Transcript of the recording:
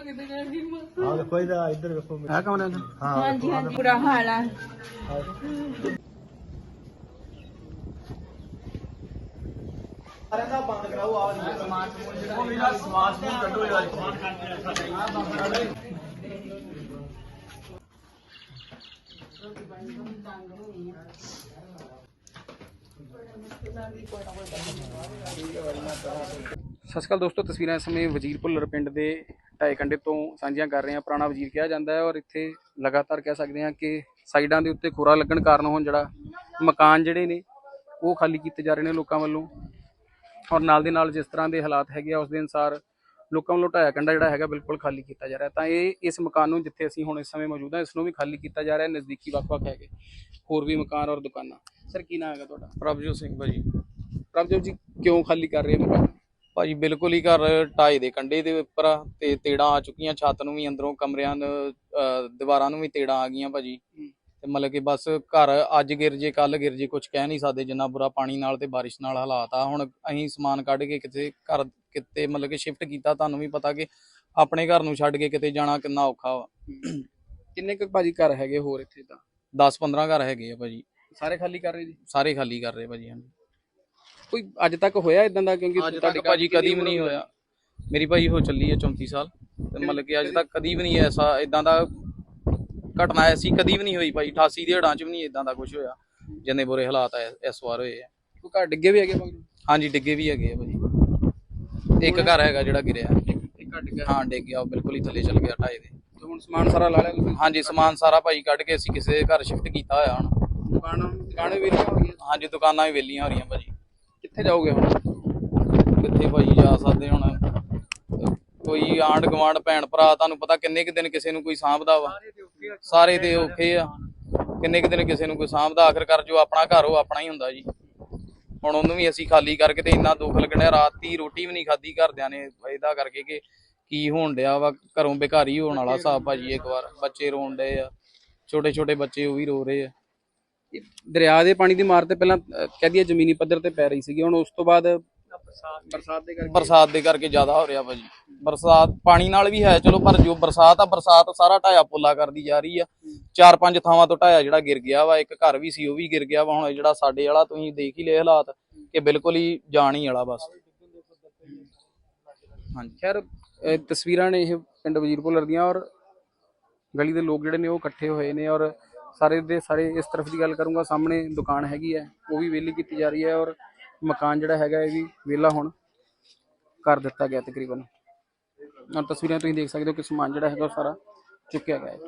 ਕਿਤੇ ਜਾਣੀ ਮਾਂ। ਹਾਂ ਦੇਖੋ ਇਹਦਾ ਇੱਧਰ ਵੇਖੋ ਹੈ ਕਮਰੇ ਦਾ ਹਾਂ ਹਾਂਜੀ ਹਾਂਜੀ ਬੁਰਾ ਹਾਲ ਆ। ਸਾਰਿਆਂ ਦਾ ਬੰਦ ਕਰਾਓ ਆਵਾਜ਼ ਨਹੀਂ ਸਮਾਨ ਸਮੂਨ ਜਿਹੜਾ ਸਮਾਨ ਸਮੂਨ ਕੱਢੋ ਯਾਰ ਸਤਿ ਸ਼੍ਰੀ ਅਕਾਲ ਦੋਸਤੋ ਤਸਵੀਰਾਂ ਇਸ ਸਮੇਂ ਵਜ਼ੀਰ ਭੁੱਲਰ ਪਿੰਡ ਦੇ ਢਾਈ ਕੰਡੇ ਤੋਂ ਸਾਂਝੀਆਂ ਕਰ ਰਹੇ ਹਾਂ ਪੁਰਾਣਾ ਵਜ਼ੀਰ ਕਿਹਾ ਜਾਂਦਾ ਹੈ ਔਰ ਇੱਥੇ ਲਗਾਤਾਰ ਕਹਿ ਸਕਦੇ ਹਾਂ ਕਿ ਸਾਈਡਾਂ ਦੇ ਉੱਤੇ ਖੋਰਾ ਲੱਗਣ ਕਾਰਨ ਹੁਣ ਜਿਹੜਾ ਮਕਾਨ ਜਿਹੜੇ ਨੇ ਉਹ ਖਾਲੀ ਕੀਤੇ ਜਾ ਰਹੇ ਨੇ ਲੋਕਾਂ ਵੱਲੋਂ। ਔਰ ਨਾਲ ਦੇ ਨਾਲ ਜਿਸ ਤਰ੍ਹਾਂ ਦੇ ਹਾਲਾਤ ਹੈਗੇ ਆ ਉਸ ਦੇ ਅਨਸਾਰ ਲੋਕਾਂ ਵੱਲੋਂ ਢਾਇਆ ਕੰਡਾ ਜਿਹੜਾ ਹੈਗਾ ਬਿਲਕੁਲ ਖਾਲੀ ਕੀਤਾ ਜਾ ਰਿਹਾ ਤਾਂ ਇਹ ਇਸ ਮਕਾਨ ਨੂੰ ਜਿੱਥੇ ਅਸੀਂ ਹੁਣ ਇਸ ਸਮੇਂ ਮੌਜੂਦ ਹਾਂ ਇਸ ਨੂੰ ਵੀ ਖਾਲੀ ਕੀਤਾ ਜਾ ਰਿਹਾ ਨਜ਼ਦੀਕੀ ਵੱਖ-ਵੱਖ ਹੈਗੇ ਹੋਰ ਵੀ ਮਕਾਨ ਔਰ ਦੁਕਾਨਾਂ। ਸਰ ਕੀ ਨਾਮ ਹੈਗਾ ਤੁਹਾਡਾ? ਪ੍ਰਭਜੋਤ ਸਿੰਘ ਭਾਜੀ। ਪ੍ਰਭਜੋਤ ਜੀ ਕਿਉਂ ਖਾਲੀ ਕਰ ਰਹੇ ਹੋ ਮਕਾਨ? ਭਾਜੀ ਬਿਲਕੁਲ ਹੀ ਘਰ ਢਾਈ ਦੇ ਕੰਡੇ ਦੇ ਉੱਪਰ ਆ ਤੇ ਤੇੜਾਂ ਆ ਚੁੱਕੀਆਂ ਛੱਤ ਨੂੰ ਵੀ ਅੰਦਰੋਂ ਕਮਰਿਆਂ ਨੂੰ ਅਹ ਦੀਵਾਰਾਂ ਨੂੰ ਵੀ ਤੇੜਾਂ ਆ ਗਈਆਂ ਭਾਜੀ। ਤੇ ਮਤਲਬ ਕਿ ਬਸ ਘਰ ਅੱਜ ਗਿਰ ਜੇ ਕੱਲ ਗਿਰ ਜੇ ਕੁਝ ਕਹਿ ਨਹੀਂ ਸਕਦੇ ਜਿੰਨਾ ਬੁਰਾ ਪਾਣੀ ਨਾਲ ਤੇ ਬਾਰਿਸ਼ ਨਾਲ ਹਾਲਾਤ ਆ। ਹੁਣ ਅਸੀਂ ਸਮਾਨ ਕੱਢ ਕੇ ਕਿਤੇ ਘਰ ਕਿਤੇ ਮਤਲਬ ਕਿ ਸ਼ਿਫਟ ਕੀਤਾ ਤੁਹਾਨੂੰ ਵੀ ਪਤਾ ਕਿ ਆਪਣੇ ਘਰ ਨੂੰ ਛੱਡ ਕੇ ਕਿਤੇ ਜਾਣਾ ਕਿੰਨਾ ਔਖਾ ਵਾ। ਕਿੰਨੇ ਕੁ ਭਾਜੀ ਘਰ ਹੈਗੇ ਹੋਰ ਇੱਥੇ ਤਾਂ? 10 15 ਘਰ ਹੈਗੇ ਆ ਭਾਜੀ। ਸਾਰੇ ਖਾਲੀ ਕਰ ਰਹੇ ਜੀ? ਸਾਰੇ ਖਾਲੀ ਕਰ ਰਹੇ ਭਾਜੀ ਹਾਂਜੀ। ਕੋਈ ਅੱਜ ਤੱਕ ਹੋਇਆ ਇਦਾਂ ਦਾ? ਕਿਉਂਕਿ ਅੱਜ ਤੁਹਾਡੇ ਭਾਜੀ ਕਦੀ ਵੀ ਨਹੀਂ ਹੋਇਆ। ਮੇਰੀ ਭਾਜੀ ਹੋ ਚੱਲੀ ਹੈ 34 ਸਾਲ। ਤੇ ਮਤਲਬ ਕਿ ਅੱਜ ਤੱਕ ਕਦੀ ਵੀ ਨਹੀਂ ਐਸਾ ਇਦਾਂ ਦਾ ਘਟਨਾ ਐਸੀ ਕਦੀ ਵੀ ਨਹੀਂ ਹੋਈ ਭਾਜੀ। 88 ਦੇ ਹੜਾਂ 'ਚ ਵੀ ਨਹੀਂ ਇਦਾਂ ਦਾ ਕੁਝ ਹੋਇਆ ਜਿੰਨੇ ਬੁਰੇ ਹਾਲਾਤ ਐ ਇਸ ਵਾਰ ਹੋਏ ਆ ਕੋਈ ਘਰ ਡਿੱਗੇ ਵੀ ਹੈਗੇ ਮਗਰ ਹਾਂਜੀ ਡਿੱਗੇ ਵੀ ਹੈਗੇ ਆ ਭਾਜੀ। ਇੱਕ ਘਰ ਹੈਗਾ ਜਿਹੜਾ ਗਿਰਿਆ। ਇੱਕ ਘਰ ਡਿੱਗਾ ਹਾਂ ਡਿੱਗ ਗਿਆ ਉਹ ਬਿਲਕੁਲ ਹੀ ਥੱਲੇ ਚਲ ਗਿਆ ਢਾਈ ਦੇ। ਤੇ ਹੁਣ ਸਮਾਨ ਸਾਰਾ ਲਾ ਲਿਆ ਤੁਸੀਂ? ਹਾਂਜੀ ਸਮਾਨ ਸਾਰਾ ਭਾਜੀ ਕੱਢ ਕੇ ਅਸੀਂ ਕਿਸੇ ਘਰ ਸ਼ਿਫਟ ਕੀਤਾ ਹੋਇਆ ਹੁਣ। ਦੁਕਾਨਾਂ ਦੁਕਾਨਾਂ ਵੀ ਹੋ ਗਈਆਂ ਹਾਂਜੀ ਦੁਕਾਨਾਂ ਵੀ ਵਿਹਲੀਆਂ ਹੋ ਰਹੀਆਂ ਭਾਜੀ। ਕਿੱਥੇ ਜਾਓਗੇ ਹੁਣ? ਕਿੱਥੇ ਭਾਜੀ ਜਾ ਸਕਦੇ ਹੁਣ? ਕੋਈ ਆਂਢ ਗੁਆਂਢ ਭੈਣ ਭਰਾ ਤੁਹਾਨੂੰ ਪਤਾ ਕਿੰਨੇ ਕੁ ਦਿਨ ਕਿਸੇ ਨੂੰ ਕੋਈ ਸਾਂਭਦਾ ਵਾ? ਸਾਰੇ ਤੇ ਔਖੇ ਆ ਕਿੰਨੇ ਕੁ ਦਿਨ ਕਿਸੇ ਨੂੰ ਕੋਈ ਸਾਂਭਦਾ? ਆਖਰਕਾਰ ਜੋ ਆਪਣਾ ਘਰ ਉਹ ਆਪਣਾ ਹੀ ਹੁੰਦਾ ਜੀ। ਹੁਣ ਉਹਨੂੰ ਵੀ ਅਸੀਂ ਖਾਲੀ ਕਰਕੇ ਤੇ ਇੰਨਾ ਦੁੱਖ ਲੱਗਣਾ ਰਾਤੀ ਰੋਟੀ ਵੀ ਨਹੀਂ ਖਾਧੀ ਘਰਦਿਆਂ ਨੇ ਇਹਦਾ ਕਰਕੇ ਕਿ ਕੀ ਹੋਣ ਡਿਆ ਵਾ? ਘਰੋਂ ਬੇਘਾਰੀ ਹੋਣ ਵਾਲਾ ਹਿਸਾਬ ਭਾਜੀ ਇੱਕ ਵਾਰ। ਬੱਚੇ ਰੋਣ ਡਏ ਆ। ਛੋਟੇ ਛੋਟੇ ਬੱਚੇ ਉਹ ਵੀ ਰੋ ਰਹੇ ਆ। ਇਹ ਦਰਿਆ ਦੇ ਪਾਣੀ ਦੀ ਮਾਰ ਤੇ ਪਹਿਲਾਂ ਕਹਿ ਦਈਏ ਜ਼ਮੀਨੀ ਪੱਧਰ ਤੇ ਪੈ ਰਹੀ ਸੀਗੀ ਹੁਣ ਉਸ ਤੋਂ ਬਾਅਦ ਬਰਸਾਤ ਦੇ ਕਰਕੇ। ਬਰਸਾਤ ਦੇ ਕਰਕੇ ਜ਼ਿਆਦਾ ਹੋ ਰਿਹਾ ਭਾਜੀ। ਬਰਸਾਤ ਪਾਣੀ ਨਾਲ ਵੀ ਹੈ ਚਲੋ ਪਰ ਜੋ ਬਰਸਾਤ ਆ ਬਰਸਾਤ ਸਾਰਾ ਢਾਇਆ ਪੁੱਲਾ ਕਰਦੀ ਜਾ ਰਹੀ ਆ। ਚਾਰ ਪੰਜ ਥਾਵਾਂ ਤੋਂ ਢਾਇਆ ਜਿਹੜਾ ਗਿਰ ਗਿਆ ਵਾ ਇੱਕ ਘਰ ਵੀ ਸੀ ਉਹ ਵੀ ਗਿਰ ਗਿਆ ਵਾ। ਹੁਣ ਜਿਹੜਾ ਸਾਡੇ ਵਾਲਾ ਤੁਸੀਂ ਦੇਖ ਹੀ ਲਏ ਹਾਲਾਤ ਕਿ ਬਿਲਕੁਲ ਹੀ ਜਾਣ ਹੀ ਵਾਲਾ ਬਸ। ਹਾਂਜੀ। ਖੈਰ ਤਸਵੀਰਾਂ ਨੇ ਇਹ ਪਿੰਡ ਵਜ਼ੀਰਪੁਰ ਦੀਆਂ ਔਰ ਗਲੀ ਦੇ ਲੋਕ ਜਿਹੜੇ ਨੇ ਉਹ ਇਕੱਠੇ ਹੋਏ ਨੇ ਔਰ ਸਾਰੇ ਦੇ ਸਾਰੇ ਇਸ ਤਰਫ ਦੀ ਗੱਲ ਕਰੂੰਗਾ, ਸਾਹਮਣੇ ਦੁਕਾਨ ਹੈਗੀ ਹੈ, ਉਹ ਵੀ ਵਿਹਲੀ ਕੀਤੀ ਜਾ ਰਹੀ ਹੈ ਔਰ ਮਕਾਨ ਜਿਹੜਾ ਹੈਗਾ ਇਹ ਵੀ ਵਿਹਲਾ ਹੁਣ ਕਰ ਦਿੱਤਾ ਗਿਆ ਤਕਰੀਬਨ। ਤਸਵੀਰਾਂ ਤੁਸੀਂ ਦੇਖ ਸਕਦੇ ਹੋ ਕਿ ਸਮਾਨ ਜਿਹੜਾ ਹੈਗਾ ਉਹ ਸਾਰਾ ਚੁੱਕਿਆ ਗਿਆ ਹੈ।